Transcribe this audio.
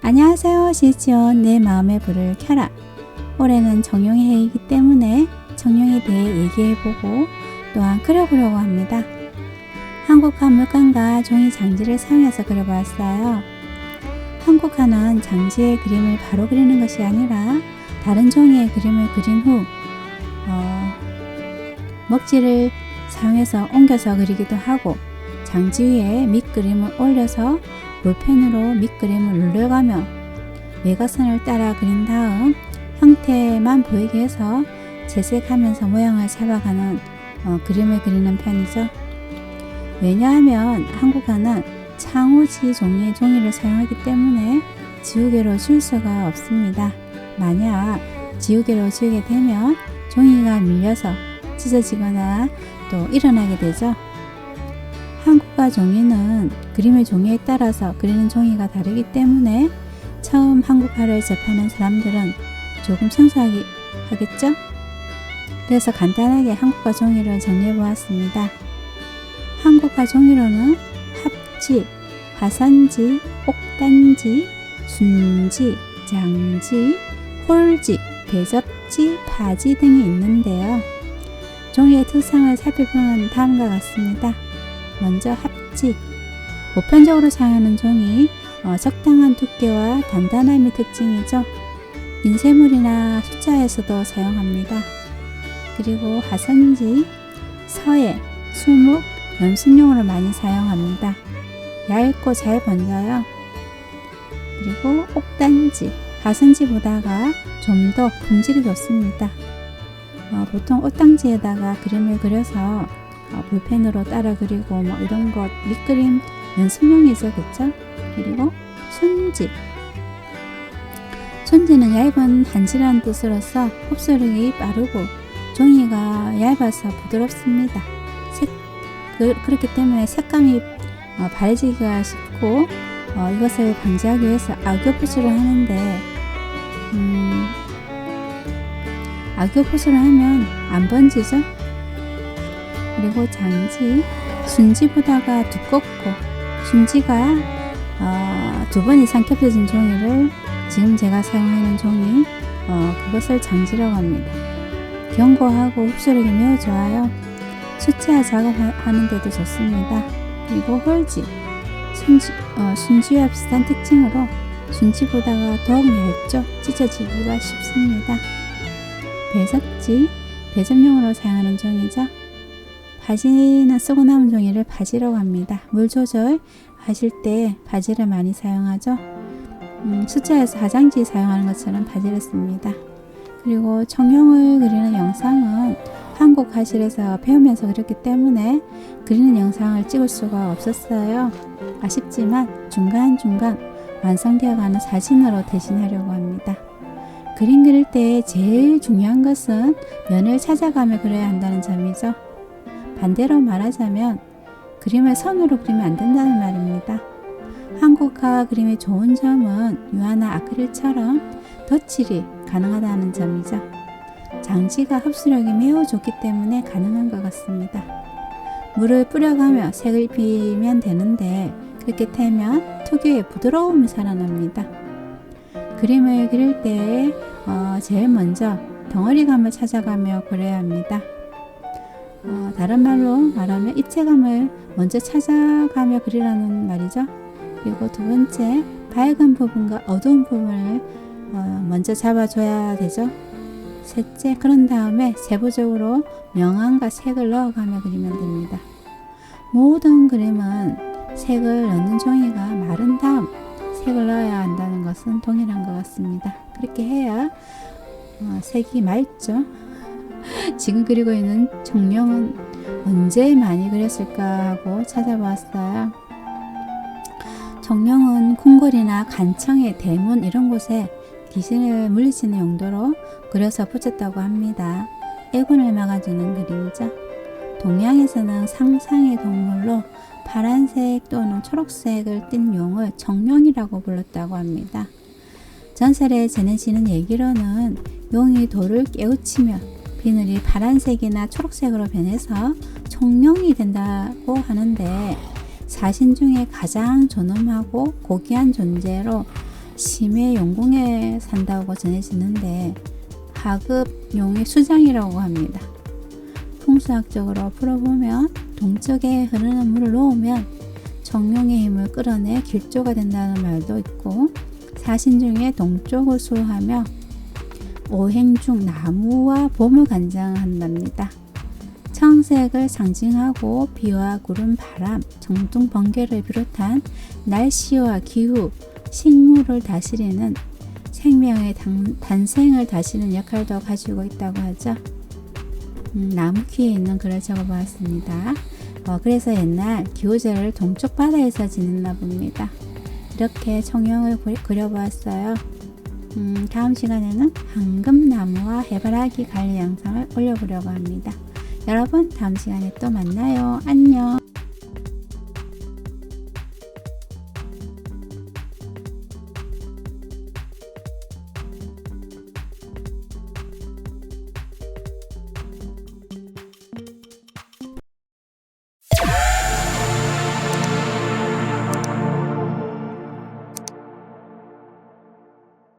안녕하세요 시지온 내 마음의 불을 켜라 올해는 정용의 해이기 때문에 정용에 대해 얘기해보고 또한 그려보려고 합니다. 한국화 물감과 종이 장지를 사용해서 그려보았어요. 한국화는 장지의 그림을 바로 그리는 것이 아니라 다른 종이의 그림을 그린 후 어, 먹지를 사용해서 옮겨서 그리기도 하고 장지 위에 밑그림을 올려서 볼펜으로 밑그림을 눌러가며 외곽선을 따라 그린 다음 형태만 보이게 해서 재색하면서 모양을 잡아가는 어, 그림을 그리는 편이죠. 왜냐하면 한국화는 창호지 종이의 종이를 사용하기 때문에 지우개로 지울 수가 없습니다. 만약 지우개로 지우게 되면 종이가 밀려서 찢어지거나 또 일어나게 되죠. 한국화 종이는 그림의 종이에 따라서 그리는 종이가 다르기 때문에 처음 한국화를 접하는 사람들은 조금 생소하게 하겠죠? 그래서 간단하게 한국화 종이를 정리해 보았습니다. 한국화 종이로는 합지, 화산지, 옥단지, 순지, 장지, 홀지, 대접지, 바지 등이 있는데요. 종이의 특성을 살펴보면 다음과 같습니다. 먼저 합지. 보편적으로 사용하는 종이 어, 적당한 두께와 단단함이 특징이죠. 인쇄물이나 숫자에서도 사용합니다. 그리고 화선지, 서예, 수묵, 연습용으로 많이 사용합니다. 얇고 잘 번져요. 그리고 옥단지, 화선지보다가 좀 더 품질이 좋습니다. 어, 보통 옷당지에다가 그림을 그려서 어, 볼펜으로 따라 그리고 뭐 이런 것 밑그림 연습용이죠, 그쵸? 그리고 순지, 손지는 얇은 한지라는 뜻으로서 흡수력이 빠르고 종이가 얇아서 부드럽습니다. 색, 그, 렇기 때문에 색감이 어, 바래지기가 쉽고 어, 이것을 방지하기 위해서 악교 푸스를 하는데 음, 악교 푸스를 하면 안 번지죠? 그리고 장지, 순지보다가 두껍고 순지가 어, 두번 이상 겹쳐진 종이를 지금 제가 사용하는 종이 어, 그것을 장지라고 합니다. 견고하고 흡수력이 매우 좋아요. 숫자 작업하는 데도 좋습니다. 그리고 홀지, 순지, 어, 순지와 비슷한 특징으로 순지보다가 더욱 얇죠. 찢어지기가 쉽습니다. 배석지, 배접용으로 사용하는 종이죠. 바지는 쓰고 남은 종이를 바지라고 합니다. 물 조절 하실 때 바지를 많이 사용하죠. 음, 숫자에서 화장지 사용하는 것처럼 바지를 씁니다. 그리고 청룡을 그리는 영상은 한국 화실에서 배우면서 그렸기 때문에 그리는 영상을 찍을 수가 없었어요. 아쉽지만 중간중간 완성되어 가는 사진으로 대신하려고 합니다. 그림 그릴 때 제일 중요한 것은 면을 찾아가며 그려야 한다는 점이죠. 반대로 말하자면 그림을 선으로 그리면 안 된다는 말입니다. 한국화 그림의 좋은 점은 유화나 아크릴처럼 덧칠이 가능하다는 점이죠. 장지가 흡수력이 매우 좋기 때문에 가능한 것 같습니다. 물을 뿌려가며 색을 입히면 되는데 그렇게 되면 특유의 부드러움이 살아납니다. 그림을 그릴 때 어, 제일 먼저 덩어리감을 찾아가며 그려야 합니다. 어, 다른 말로 말하면 입체감을 먼저 찾아가며 그리라는 말이죠. 그리고 두 번째 밝은 부분과 어두운 부분을 어, 먼저 잡아줘야 되죠. 셋째 그런 다음에 세부적으로 명암과 색을 넣어가며 그리면 됩니다. 모든 그림은 색을 넣는 종이가 마른 다음 색을 넣어야 한다는 것은 동일한 것 같습니다. 그렇게 해야 어, 색이 맑죠. 지금 그리고 있는 정령은 언제 많이 그렸을까 하고 찾아보았어요. 정령은 궁궐이나 간청의 대문 이런 곳에 귀신을 물리치는 용도로 그려서 붙였다고 합니다. 애군을 막아주는 그림이죠. 동양에서는 상상의 동물로 파란색 또는 초록색을 띤 용을 정령이라고 불렀다고 합니다. 전설에 전해지는 얘기로는 용이 돌을 깨우치며 비늘이 파란색이나 초록색으로 변해서 청룡이 된다고 하는데 사신 중에 가장 존엄하고 고귀한 존재로 심해 용궁에 산다고 전해지는데 하급 용의 수장이라고 합니다. 풍수학적으로 풀어보면 동쪽에 흐르는 물을 놓으면 정룡의 힘을 끌어내 길조가 된다는 말도 있고 사신 중에 동쪽을 수호하며 오행 중 나무와 봄을 간장한답니다. 청색을 상징하고 비와 구름, 바람, 정동, 번개를 비롯한 날씨와 기후, 식물을 다스리는 생명의 단, 단생을 다스리는 역할도 가지고 있다고 하죠. 음, 나무 귀에 있는 글을 적어보았습니다. 어, 그래서 옛날 기호제를 동쪽 바다에서 지냈나 봅니다. 이렇게 청룡을 그- 그려보았어요. 음, 다음 시간에는 황금나무와 해바라기 관리 영상을 올려보려고 합니다. 여러분 다음 시간에 또 만나요. 안녕.